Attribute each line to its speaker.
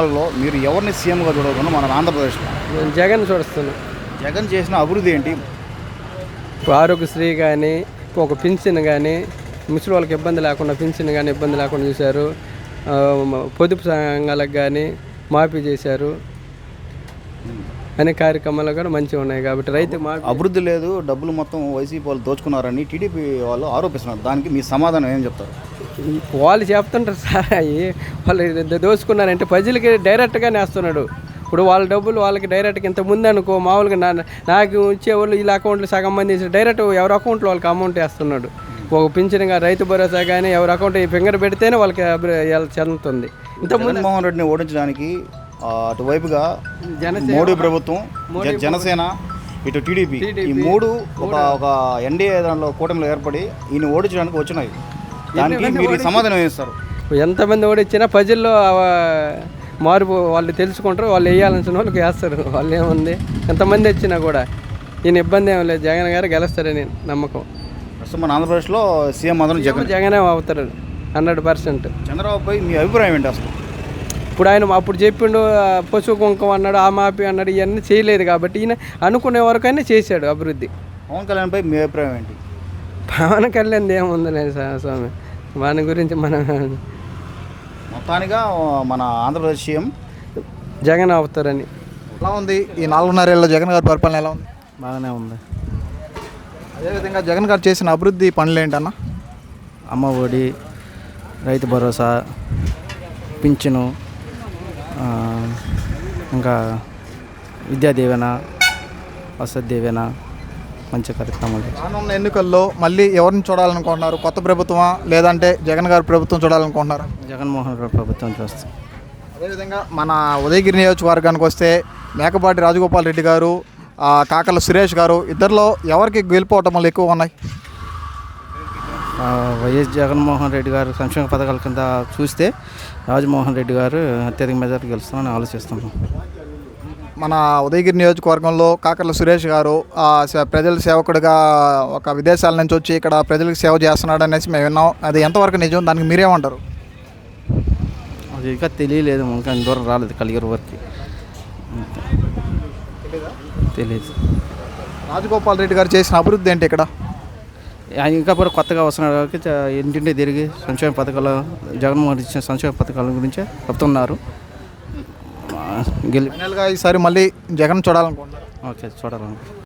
Speaker 1: లో మీరు ఎవరిని సీఎంగా చూడకుండా మన ఆంధ్రప్రదేశ్లో?
Speaker 2: నేను జగన్ చూస్తున్నాను
Speaker 1: జగన్ చేసిన అభివృద్ధి ఏంటి?
Speaker 2: ఆరోగ్యశ్రీ కానీ ఒక పింఛన్ కానీ ముసలి వాళ్ళకి ఇబ్బంది లేకుండా పింఛన్ కానీ ఇబ్బంది లేకుండా చూశారు. పొదుపు సంఘాలకు కానీ మాఫీ చేశారు. అనే కార్యక్రమాలు కూడా మంచిగా ఉన్నాయి కాబట్టి రైతు
Speaker 1: అభివృద్ధి లేదు డబ్బులు మొత్తం వైసీపీ వాళ్ళు దోచుకున్నారని టీడీపీ వాళ్ళు ఆరోపిస్తున్నారు. దానికి మీ సమాధానం ఏం చెప్తారు?
Speaker 2: వాళ్ళు చెప్తుంటారు సార్ అవి వాళ్ళు ద- దోసుకున్నారంటే ప్రజలకి డైరెక్ట్గా నేస్తున్నాడు. ఇప్పుడు వాళ్ళ డబ్బులు వాళ్ళకి డైరెక్ట్గా ఇంత ముందు అనుకో మామూలుగా నా నాకు ఇచ్చేవాళ్ళు వీళ్ళ అకౌంట్లో సగం మంది డైరెక్ట్ ఎవరి అకౌంట్లో వాళ్ళకి అమౌంట్ వేస్తున్నాడు. ఒక పింఛన్గా రైతు భరోసా కానీ ఎవరి అకౌంట్ ఈ ఫింగర్ పెడితేనే వాళ్ళకి చెందుతుంది. ఇంత ముందు
Speaker 1: జగన్మోహన్ రెడ్డిని ఓడించడానికి అటువైపుగా మోడీ ప్రభుత్వం జనసేన ఇటు టీడీపీ. ఈ మూడు ఒక ఒక ఎన్డీఏ దాంట్లో కూటమిలో ఏర్పడి ఈయన ఓడించడానికి వచ్చినాయి. దానికి మీరు సమాధానం ఏం ఇస్తారు?
Speaker 2: ఎంతమంది ఓడిచ్చినా ప్రజల్లో మార్పు వాళ్ళు తెలుసుకుంటారు వాళ్ళు వేయాలనుకున్న వాళ్ళకి వేస్తారు. వాళ్ళు ఏముంది? ఎంతమంది వచ్చినా కూడా ఈయన ఇబ్బంది ఏం లేదు. జగన్ గారు గెలుస్తారని నమ్మకం.
Speaker 1: ప్రస్తుతం మన ఆంధ్రప్రదేశ్లో సీఎం మాత్రం జగన్.
Speaker 2: జగనే అవుతారు. Hundred percent.
Speaker 1: చంద్రబాబుపై మీ అభిప్రాయం ఏంటి అసలు?
Speaker 2: ఇప్పుడు ఆయన అప్పుడు చెప్పిండు పశువు కుంకం అన్నాడు ఆ మాపి అన్నాడు ఇవన్నీ చేయలేదు కాబట్టి ఈయన అనుకునే వరకైనా చేశాడు అభివృద్ధి.
Speaker 1: పవన్ కళ్యాణ్పై మీ అభిప్రాయం ఏంటి?
Speaker 2: పవన్ కళ్యాణ్ ఏముందిలే సా- స్వామి. వాని గురించి మన
Speaker 1: మొత్తానిగా మన ఆంధ్రప్రదేశ్ సీఎం.
Speaker 2: జగన్ అవుతారని.
Speaker 3: ఎలా ఉంది? ఈ నాలుగున్నరేళ్ళలో జగన్ గారి పరిపాలన ఎలా ఉంది?
Speaker 4: బాగానే ఉంది.
Speaker 3: అదేవిధంగా జగన్ గారు చేసిన అభివృద్ధి పనులు ఏంటన్న?
Speaker 4: అమ్మ ఒడి రైతు భరోసా పింఛను ఇంకా విద్యా దీవెన వసతి దీవెన మంచి కార్యక్రమాలు.
Speaker 3: రానున్న ఎన్నికల్లో మళ్ళీ ఎవరిని చూడాలనుకుంటున్నారు? కొత్త ప్రభుత్వమా? లేదంటే జగన్ గారి ప్రభుత్వం చూడాలనుకుంటున్నారా?
Speaker 4: జగన్మోహన్ రెడ్డి ప్రభుత్వం చూస్తాం.
Speaker 3: అదేవిధంగా మన ఉదయగిరి నియోజకవర్గానికి వస్తే మేకపాటి రాజగోపాల్ రెడ్డి గారు కాకల సురేష్ గారు ఇద్దరిలో ఎవరికి గెలుపోవటములు ఎక్కువ ఉన్నాయి?
Speaker 4: వైఎస్ జగన్మోహన్ రెడ్డి గారు సంక్షేమ పథకాల కింద చూస్తే రాజమోహన్ రెడ్డి గారు అత్యధిక మెజార్టీ గెలుస్తామని ఆలోచిస్తున్నాం.
Speaker 3: మన ఉదయగిరి నియోజకవర్గంలో కాకర్ల సురేష్ గారు ప్రజల సేవకుడిగా ఒక విదేశాల నుంచి వచ్చి ఇక్కడ ప్రజలకు సేవ చేస్తున్నాడు అనేసి మేము విన్నాం. అది ఎంతవరకు నిజం? దానికి మీరేమంటారు?
Speaker 4: అది ఇంకా తెలియలేదు ఇంకా దూరం రాలేదు కలిగిరి వరకు. తెలియదు
Speaker 3: రాజగోపాల్ రెడ్డి గారు చేసిన అభివృద్ధి ఏంటి ఇక్కడ?
Speaker 4: ఇంకా కూడా కొత్తగా వస్తున్నాడు కాబట్టి ఇంటింటి తిరిగి సంక్షేమ పథకాలు జగన్మోహన్ ఇచ్చిన సంక్షేమ పథకాల గురించి చెప్తున్నారు. గెలి
Speaker 3: ఈసారి మళ్ళీ జగన్ చూడాలనుకుంటున్నారు.
Speaker 4: ఓకే చూడాలనుకుంటున్నాను